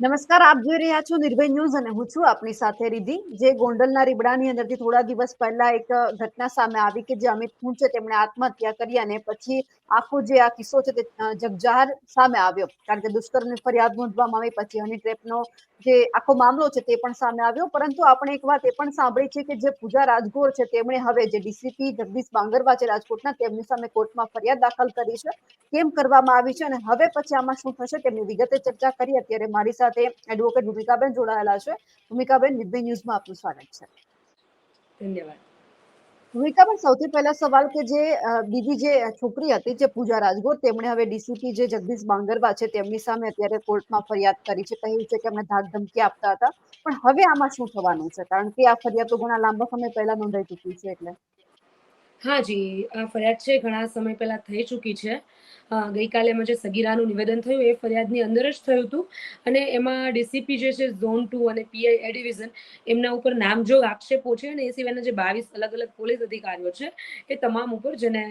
નમસ્કાર, આપ જોઈ રહ્યા છો નિર્ભય ન્યૂઝ અને હું છું આપની સાથે રિધિ જે ગોંડલના રીબડાની અંદરથી થોડા દિવસ પહેલા એક ઘટના સામે આવી કે જે અમિત ખૂન છે, તેમણે આત્મહત્યા કરી અને પછી આખો જે આ કિસ્સો છે તે જગજાહેર સામે આવ્યો. કારણ કે દુષ્કર્મની ફરિયાદ નોંધવામાં આવી, પછી હની ટ્રેપનો જે આખો મામલો છે તે પણ સામે આવ્યો, પરંતુ આપણે એક વાત એ પણ સાંભળી છે કે જે પૂજા રાજગોર છે તેમણે હવે જે ડીસીપી જગદીશ બાંગરવા છે રાજકોટના, તેમની સામે કોર્ટમાં ફરિયાદ દાખલ કરી છે. કેમ કરવામાં આવી છે અને હવે પછી આમાં શું થશે તેમની વિગતે ચર્ચા કરી. અત્યારે મારી સાથે એડવોકેટ ભૂમિકાબેન જોડાયેલા છે. ભૂમિકાબેન વિદ્ય ન્યૂઝમાં આપનું સ્વાગત છે. ધન્યવાદ. ભૂમિકાબેન સૌથી પહેલા સવાલ કે જે બીજી જે છોકરી હતી, જે પૂજા રાજગોર, તેમણે હવે ડીસીપી જે જગદીશ બાંગરવા છે, તેમની સામે અત્યારે કોર્ટમાં ફરિયાદ કરી છે, કહ્યું છે કે અમને ધાક ધમકી આપતા હતા. પણ હવે આમાં શું થવાનું છે? કારણ કે આ ફરિયાદ તો ઘણા લાંબા સમય પહેલા નોંધાઈ ચૂકી છે, એટલે. હા જી, આ ફરિયાદ છે, ઘણા સમય પહેલા થઈ ચૂકી છે. ગઈકાલે એમાં જે સગીરાનું નિવેદન થયું એ ફરિયાદની અંદર જ થયું હતું. અને એમાં ડીસીપી જે છે, ઝોન ટુ અને પીઆઈ એ ડિવિઝન, એમના ઉપર નામજોગ આક્ષેપો છે અને એ સિવાયના જે બાવીસ અલગ અલગ પોલીસ અધિકારીઓ છે, એ તમામ ઉપર જેને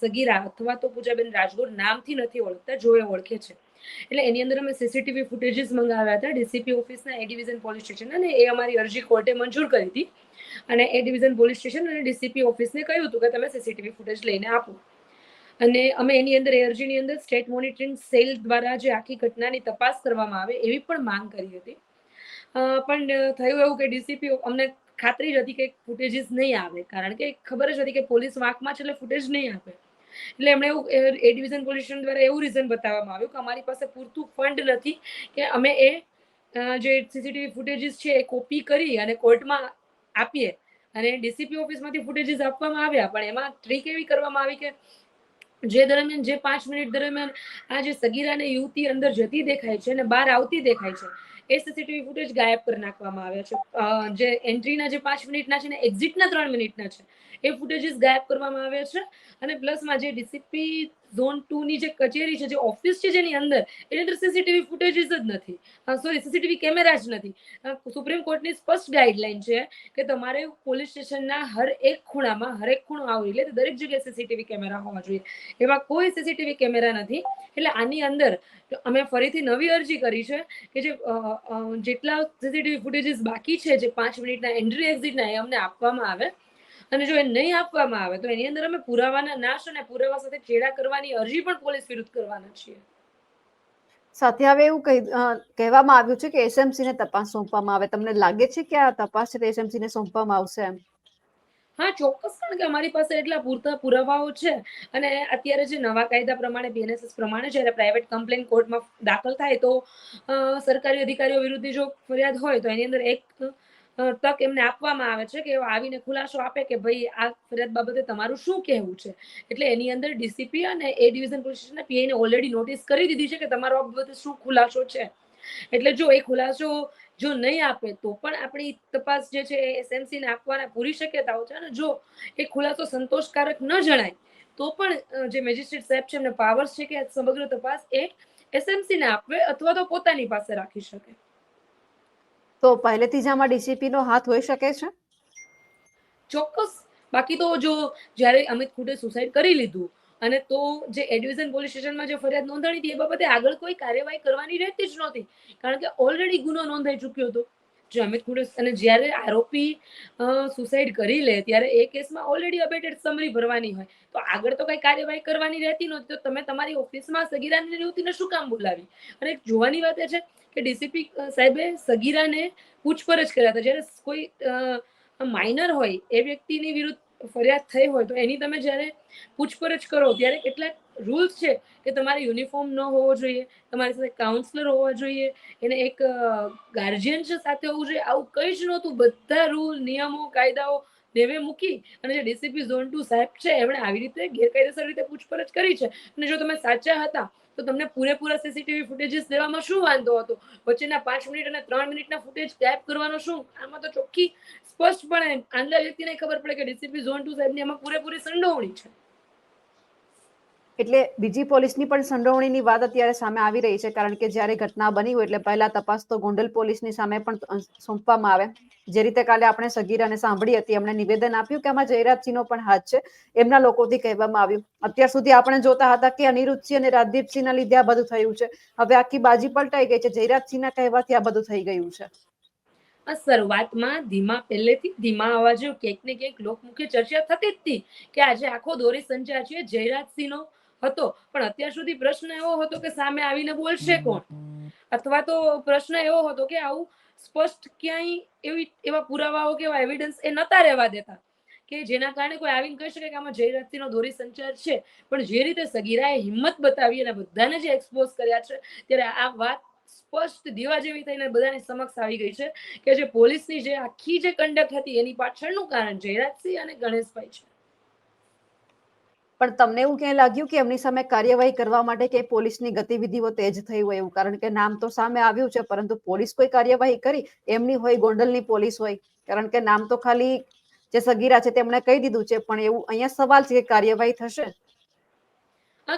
સગીરા અથવા તો પૂજાબેન રાજગોર નામથી નથી ઓળખતા જોયે ઓળખે છે. એટલે એની અંદર અમે સીસીટીવી ફૂટેજીસ મંગાવ્યા હતા, ડીસીપી ઓફિસના એ ડિવિઝન પોલીસ સ્ટેશન અને એ અમારી અરજી કોર્ટે મંજૂર કરી હતી. અને એ ડિવિઝન પોલીસ સ્ટેશન અને ડીસીપી ઓફિસને કહ્યું હતું કે તમે સીસીટીવી ફૂટેજ લઈને આપો. અને અમે એની અંદર એ અરજીની અંદર સ્ટેટ મોનિટરિંગ સેલ દ્વારા જે આખી ઘટનાની તપાસ કરવામાં આવે એવી પણ માંગ કરી હતી. પણ થયું એવું કે ડીસીપી અમને ખાતરી જ હતી કે ફૂટેજીસ નહીં આવે, કારણ કે ખબર જ હતી કે પોલીસ વાંકમાં છે એટલે ફૂટેજ નહીં આપે. એટલે એમણે એવું, એ ડિવિઝન પોલીસ દ્વારા એવું રીઝન બતાવવામાં આવ્યું કે અમારી પાસે પૂરતું ફંડ નથી કે અમે એ જે સીસીટીવી ફૂટેજીસ છે એ કોપી કરી અને કોર્ટમાં આપીએ. અને ડીસીપી ઓફિસમાંથી ફૂટેજીસ આપવામાં આવ્યા, પણ એમાં ટ્રીક એવી કરવામાં આવી કે જે દરમિયાન, જે પાંચ મિનિટ દરમિયાન આ જે સગીરાને યુવતી અંદર જતી દેખાય છે અને બહાર આવતી દેખાય છે, એ સીસીટીવી ફૂટેજ ગાયબ કરી નાખવામાં આવ્યા છે. જે એન્ટ્રીના જે પાંચ મિનિટના છે ને એક્ઝિટના ત્રણ મિનિટના છે, એ ફૂટેજીસ ગાયબ કરવામાં આવ્યા છે અને પ્લસમાં જે ડીસીપી ઝોન ટુ ની જે કચેરી છે, જે ઓફિસ છે જેની અંદર, એની અંદર સીસીટીવી ફૂટેજીસ જ નથી. સોરી સીસીટીવી કેમેરા જ નથી. સુપ્રીમ કોર્ટની સ્પષ્ટ ગાઈડલાઈન છે કે તમારે પોલીસ સ્ટેશનના હર એક ખૂણામાં હરેક ખૂણો આવરી લે દરેક જગ્યાએ સીસીટીવી કેમેરા હોવા જોઈએ. એવા કોઈ સીસીટીવી કેમેરા નથી. એટલે આની અંદર અમે ફરીથી નવી અરજી કરી છે કે જે જેટલા સીસીટીવી ફૂટેજીસ બાકી છે, જે પાંચ મિનિટના એન્ટ્રી એક્ઝિટના એ અમને આપવામાં આવે. અને જો એ નહીં આપવામાં આવે તો એની અંદર અમે પુરાવાના નાશ અને પુરાવા સાથે ચેડા કરવાની અરજી પણ પોલીસ વિરુદ્ધ કરવાના છીએ. સાથે હવે એવું કહેવામાં આવ્યું છે કે એસએમસી ને તપાસ સોંપવામાં આવે. તમને લાગે છે કે આ તપાસ છે એસએમસી ને સોંપવામાં આવશે એમ? હા ચોક્કસ કારણ કે અમારી પાસે એટલા પૂરતા પુરાવાઓ છે. અને અત્યારે જે નવા કાયદા પ્રમાણે બીએનએસએસ પ્રમાણે જ્યારે પ્રાઇવેટ કમ્પ્લેન કોર્ટમાં દાખલ થાય તો સરકારી અધિકારીઓ વિરુદ્ધ જો ફરિયાદ હોય તો એની અંદર એક તક એમને આપવામાં આવે છે કે આવીને ખુલાસો આપે કે ભાઈ આ ફરિયાદ બાબતે તમારું શું કહેવું છે? એટલે એની અંદર ડીસીપી અને એ ડિવિઝન પોલીસ સ્ટેશનના પીઆઈને ઓલરેડી નોટિસ કરી દીધી છે કે તમારો આ બાબતે શું ખુલાસો છે. એટલે જો એ ખુલાસો જો નહીં આપે તો પણ આપણી તપાસ જે છે એસએમસી ને આપવાના પૂરી શક્યતાઓ છે અને જો એ ખુલાસો સંતોષકારક ન જણાય, તો પણ જે મેજિસ્ટ્રેટ સાહેબ છે એમને પાવર્સ છે કે સમગ્ર તપાસ એ એસએમસી ને આપવે અથવા તો પોતાની પાસે રાખી શકે. તો પહેલેથી જ આમાં ડીસીપીનો હાથ હોઈ શકે છે? ચોક્કસ. બાકી તો જો જ્યારે અમિત ખુડે સુસાઇડ કરી લીધું અને તો જે એડવિઝન પોલીસ સ્ટેશનમાં જે ફરિયાદ નોંધાણી હતી એ બાબતે આગળ કોઈ કાર્યવાહી કરવાની રહેતી જ નહોતી. કારણ કે ઓલરેડી ગુનો નોંધાઈ ચૂક્યો હતો. જે અમિત ખુડે અને જ્યારે આરોપી સુસાઇડ કરી લે ત્યારે એ કેસમાં ઓલરેડી અપડેટેડ સમરી ભરવાની હોય. તો આગળ તો કઈ કાર્યવાહી કરવાની રહેતી નહોતી. તો તમે તમારી ઓફિસમાં સગીરાની નિવૃત્તિને શું કામ બોલાવી? અને જોવાની વાત એ છે કે ડીસીપી સાહેબે સગીરાને પૂછપરછ કર્યા હતા. જ્યારે કોઈ માઇનર હોય, એ વ્યક્તિની વિરુદ્ધ ફરિયાદ થઈ હોય, તો એની તમે જ્યારે પૂછપરછ કરો, ત્યારે કેટલાક રૂલ્સ છે કે તમારે યુનિફોર્મ ન હોવો જોઈએ, તમારી સાથે કાઉન્સલર હોવા જોઈએ, એને એક ગાર્જિયન સાથે હોવું જોઈએ. આવું કંઈ જ નહોતું. બધા રૂલ નિયમો, કાયદાઓ નેવે મૂકી અને જે ડીસીપી ઝોન ટુ સાહેબ છે, એમણે આવી રીતે ગેરકાયદેસર રીતે પૂછપરછ કરી છે. અને જો તમે સાચા હતા તો તમને પૂરેપૂરા સીસીટીવી ફૂટેજીસ દેવામાં શું વાંધો હતો? વચ્ચેના પાંચ મિનિટ અને ત્રણ મિનિટના ફૂટેજ ટેપ કરવાનો શું? આમાં તો ચોખ્ખી સ્પષ્ટપણે આંધળા વ્યક્તિને ખબર પડે કે ડીસીપી ઝોન ટુ સાહેબની આમાં પૂરેપૂરી સંડોવણી છે. એટલે બીજી પોલીસની પણ સંડોવણીની વાત અત્યારે સામે આવી રહી છે, કારણ કે જ્યારે ઘટના બની હોય એટલે પહેલા તપાસ તો ગોંડલ પોલીસની સામે પણ સોંપવામાં આવે. જે રીતે કાલે આપણે સગીરાને સાંભળી હતી, એમણે નિવેદન આપ્યું કે આમાં જયરાજસિંહનો પણ હાથ છે, એમના લોકોથી કહેવામાં આવ્યું. અત્યાર સુધી આપણે જોતા હતા કે અનિરુદ્ધસિંહ અને રાજદીપસિંહના લીધે આ બધું થયું છે. હવે આખી બાજી પલટાઈ ગઈ છે જયરાજસિંહના કહેવાથી આ બધું થઈ ગયું છે. આ શરૂઆતમાં ધીમા, પહેલેથી ધીમા અવાજો ક્યાંક ને ક્યાંક લોકમુખે ચર્ચા થતી જ હતી કે આજે આખો દોરી સંચાર છે જયરાજસિંહનો હતો. પણ અત્યાર સુધી પ્રશ્ન એવો હતો કે સામે આવીને બોલશે કોણ? અથવા તો પ્રશ્ન એવો હતો કે આવું સ્પષ્ટ ક્યાંય એવી, એવા પુરાવાઓ કે એવા એવિડન્સ એ નતા રહેવા દેતા. કે જેના કારણે કોઈ આવીને કહી શકે કે આમાં જયરાજસિંહનો દોરી સંચાર છે. પણ જે રીતે સગીરાએ હિંમત બતાવી અને બધાને જે એક્સપોઝ કર્યા છે, ત્યારે આ વાત સ્પષ્ટ દીવા જેવી થઈને બધાની સમક્ષ આવી ગઈ છે કે જે પોલીસની જે આખી જે કંડક્ટ હતી એની પાછળનું કારણ જયરાજસિંહ અને ગણેશભાઈ છે. પણ તમને એવું ક્યાંય લાગ્યું કે એમની સામે કાર્યવાહી કરવા માટે કે પોલીસની ગતિવિધિઓ તેજ થઈ હોય એવું? કારણ કે નામ તો સામે આવ્યું છે, પરંતુ પોલીસ કોઈ કાર્યવાહી કરી? એમની હોય, ગોંડલની પોલીસ હોય. કારણ કે નામ તો ખાલી જે સગીરા છે, તેમણે કહી દીધું છે, પણ એવું અહીંયા સવાલ છે કે કાર્યવાહી થશે?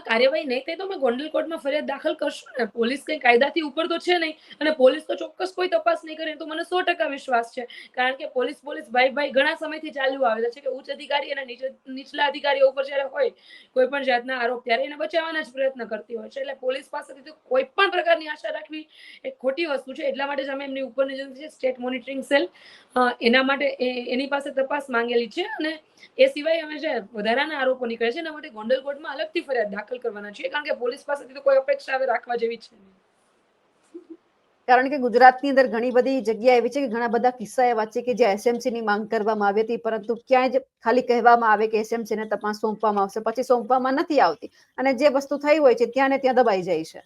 કાર્યવાહી નહીં થાય તો અમે ગોંડલ કોર્ટમાં ફરિયાદ દાખલ કરશું ને. પોલીસ કઈ કાયદાથી ઉપર તો છે નહીં અને પોલીસ તો ચોક્કસ કોઈ તપાસ નહીં કરે તો મને સો ટકા વિશ્વાસ છે. કારણ કે પોલીસ પોલીસ ભાઈ ભાઈ ઘણા સમયથી ચાલ્યું આવેલા છે કે ઉચ્ચ અધિકારી અને નીચલા અધિકારીઓ ઉપર જ્યારે હોય કોઈ પણ જાતના આરોપ ત્યારે એને બચાવવાના જ પ્રયત્ન કરતી હોય છે. એટલે પોલીસ પાસેથી તો કોઈ પણ પ્રકારની આશા રાખવી એ ખોટી વસ્તુ છે. એટલા માટે જ અમે એમની ઉપરની જે છે સ્ટેટ મોનિટરિંગ સેલ એના માટે એની પાસે તપાસ માંગેલી છે અને એ સિવાય અમે જે વધારાના આરોપો નીકળે છે એના માટે ગોંડલ કોર્ટમાં અલગથી ફરિયાદ દાખલ કરવાના છીએ, કારણ કે પોલીસ પાસેથી તો કોઈ અપેક્ષા હવે રાખવા જેવી છે કારણ કે ગુજરાતની અંદર ઘણી બધી જગ્યા એવી છે કે ઘણા બધા કિસ્સા એવા છે કે જે એસએમસી ની માંગ કરવામાં આવી હતી, પરંતુ ક્યાંય જ ખાલી કહેવામાં આવે કે એસએમસી ને તપાસ સોંપવામાં આવશે, પછી સોંપવામાં નથી આવતી. અને જે વસ્તુ થઈ હોય છે, ત્યાં ને ત્યાં દબાઈ જાય છે.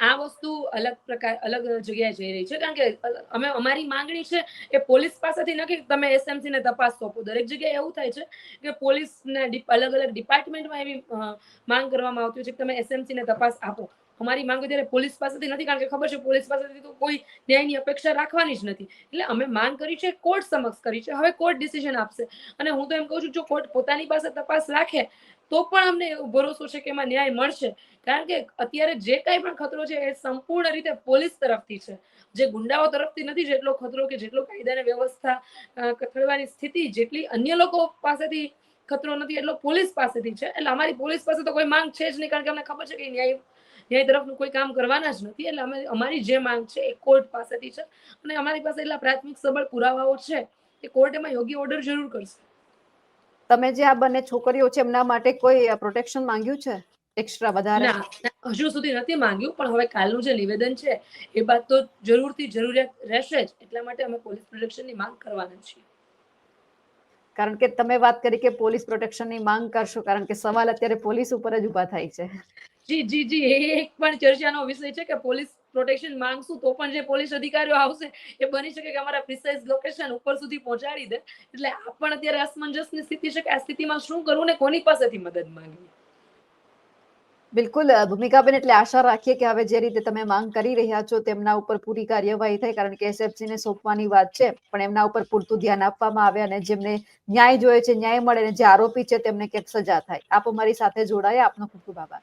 આ વસ્તુ અલગ પ્રકાર, અલગ જગ્યાએ જઈ રહી છે. કારણ કે અમે, અમારી માંગણી છે એ પોલીસ પાસેથી નથી તમે એસએમસી ને તપાસ સોંપો દરેક જગ્યાએ એવું થાય છે કે પોલીસ ને અલગ અલગ ડિપાર્ટમેન્ટમાં એવી માંગ કરવામાં આવતી હોય છે કે તમે એસએમસી ને તપાસ આપો. અમારી માંગ ત્યારે પોલીસ પાસેથી નથી, કારણ કે ખબર છે પોલીસ પાસેથી તો કોઈ ન્યાયની અપેક્ષા રાખવાની જ નથી. એટલે અમે માંગ કરી છે, કોર્ટ સમક્ષ કરી છે. હવે કોર્ટ ડિસિઝન આપશે. અને હું તો એમ કહું છું, જો કોર્ટ પોતાની પાસે તપાસ રાખે, તો પણ અમને ભરોસો છે કે એમાં ન્યાય મળશે. કારણ કે અત્યારે જે કાંઈ પણ ખતરો છે, એ સંપૂર્ણ રીતે પોલીસ તરફથી છે. જે ગુંડાઓ તરફથી નથી, જેટલો ખતરો કે જેટલો કાયદાને વ્યવસ્થા કથળવાની સ્થિતિ, જેટલી અન્ય લોકો પાસેથી ખતરો નથી, એટલો પોલીસ પાસેથી છે. એટલે અમારી પોલીસ પાસે તો કોઈ માંગ છે જ નહીં, કારણ કે અમને ખબર છે કે ન્યાય ન્યાય તરફનું કોઈ કામ કરવાના જ નથી. એટલે અમે અમારી જે માંગ છે એ કોર્ટ પાસેથી છે. અને અમારી પાસે એટલા પ્રાથમિક સબળ પુરાવાઓ છે કે કોર્ટ એમાં યોગ્ય ઓર્ડર જરૂર કરશે. તમે જે આ બંને છોકરીઓ છે એમના માટે કોઈ પ્રોટેક્શન માંગ્યું છે? એક્સ્ટ્રા વધારે? હજુ સુધી નથી માંગ્યું. પણ હવે કાલનું જે નિવેદન છે એ બાદ તો જરૂરથી જરૂરિયાત રહેશે જ. એટલા માટે અમે પોલીસ પ્રોટેક્શનની માંગ કરવાના છીએ. કારણ કે તમે વાત કરી કે પોલીસ પ્રોટેક્શનની માંગ કરશો કારણ કે સવાલ અત્યારે પોલીસ ઉપર જ ઊભા થાય છે. જી જી જી. એક પણ ચર્ચાનો વિષય છે કે પોલીસ પ્રોટેક્શન માંગશું તો પણ જે પોલીસ અધિકારીઓ આવશે એ બની શકે કે અમારા પ્રિસાઇઝ લોકેશન ઉપર સુધી પહોંચાડી દે. એટલે આ પણ અત્યારે અસમંજસની સ્થિતિ છે કે આ સ્થિતિમાં શું કરવું ને કોની પાસેથી મદદ માંગવી? બિલકુલ ભૂમિકાબેન, એટલે આશા રાખીએ કે હવે જે રીતે તમે માંગ કરી રહ્યા છો તેમના ઉપર પૂરી કાર્યવાહી થાય કારણ કે એસએફસી ને સોંપવાની વાત છે, પણ એમના ઉપર પૂરતું ધ્યાન આપવામાં આવે અને જેમને ન્યાય જોઈએ છે, ન્યાય મળે અને જે આરોપી છે તેમને ક્યાંક સજા થાય. આપ અમારી સાથે જોડાયા, આપનો ખૂબ ખૂબ આભાર.